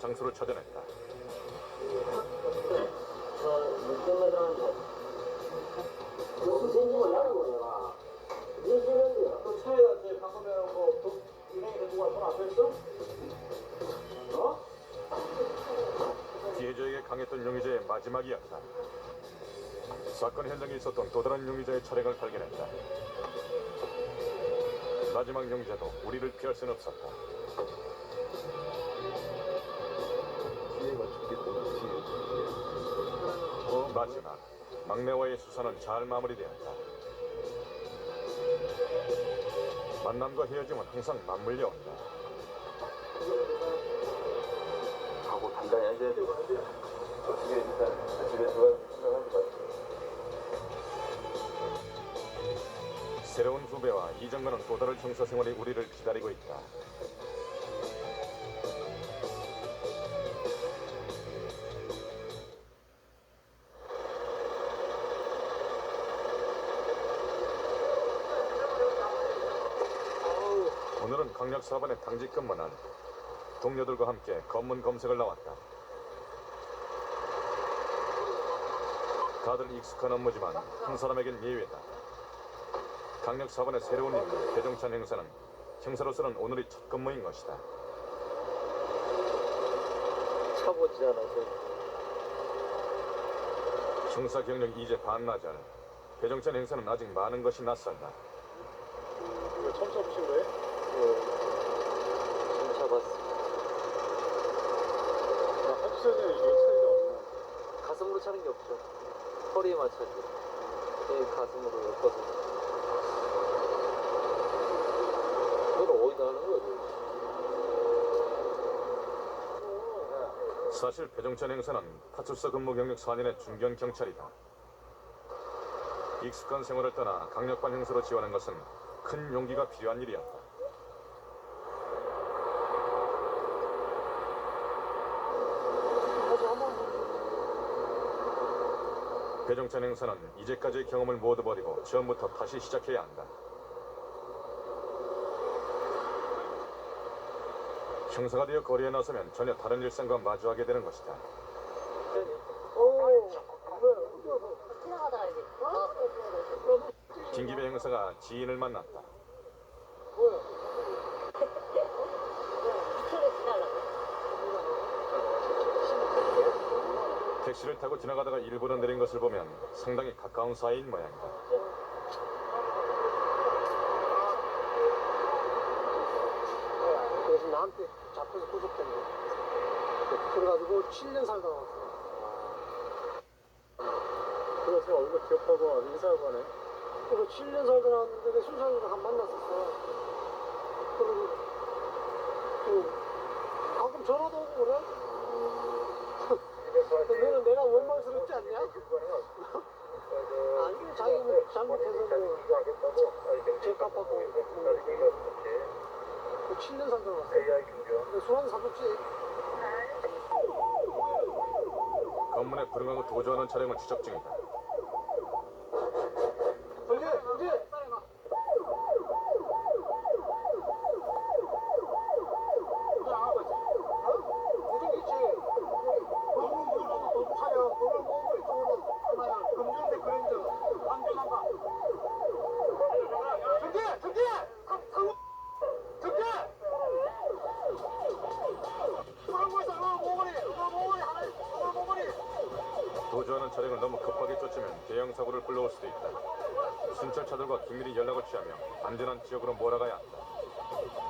장소를 찾아냈다. 피해자에게 강했던 용의자의 마지막이었다. 사건 현장에 있었던 또 다른 용의자의 차량을 발견했다. 마지막 용의자도 우리를 피할 수는 없었다. 마지막 막내와의 수사는 잘 마무리되었다. 만남과 헤어짐은 항상 맞물려 온다. 하고 단단히 앉아야 되고. 어떻게 일단 집에 들어가서 생각하는 것 같아. 새로운 후배와 이전과는 또 다른 형사 생활이 우리를 기다리고 있다. 오늘은 강력 사반의 당직 근무는 동료들과 함께 검문 검색을 나왔다. 다들 익숙한 업무지만 한 사람에겐 예외다. 강력 사반의 새로운 임무 대종찬 행사는 형사로서는 오늘이 첫 근무인 것이다. 쳐보지 않아서 형사 경력 이제 반나절. 대종찬 행사는 아직 많은 것이 낯설다. 이거 처음 써보신 거예요? 좀 잡았어. 아, 합수선이 이게 차이가 없나? 가슴으로 차는 게 없죠. 허리에 맞춰줘. 내 가슴으로 엮어서. 그걸 어디다 하는 거야? 그거? 사실 배종찬 행사는 파출소 근무 경력 4년의 중견 경찰이다. 익숙한 생활을 떠나 강력반 행사로 지원한 것은 큰 용기가 필요한 일이었다. 배종찬 행사는 이제까지의 경험을 모두 버리고 처음부터 다시 시작해야 한다. 형사가 되어 거리에 나서면 전혀 다른 일상과 마주하게 되는 것이다. 김기배 형사가 지인을 만났다. 이쪽에 지나가려고 택시를 타고 지나가다가 일부러 내린 것을 보면 상당히 가까운 사이인 모양이다. 그래서 나한테 잡혀서 구속됐네. 그래가지고 7년 살다 왔어. 그래서 얼굴 기억하고 인사하고 하네. 그래서 7년 살다 나왔는데 내 순살이랑 한 만났었어. 그리고 그 가끔 전화도 오고 그래. 너는 내가 원망스럽지 않냐? 아니 자기 뭐 잘못해서 뭐 죄값 받고 그 7년 살다 왔어. 근데 술한 사줬지. 검문에 불응하고 도주하는 차량을 추적 중이다. 거주하는 차량을 너무 급하게 쫓으면 대형 사고를 불러올 수도 있다. 순찰차들과 긴밀히 연락을 취하며 안전한 지역으로 몰아가야 한다.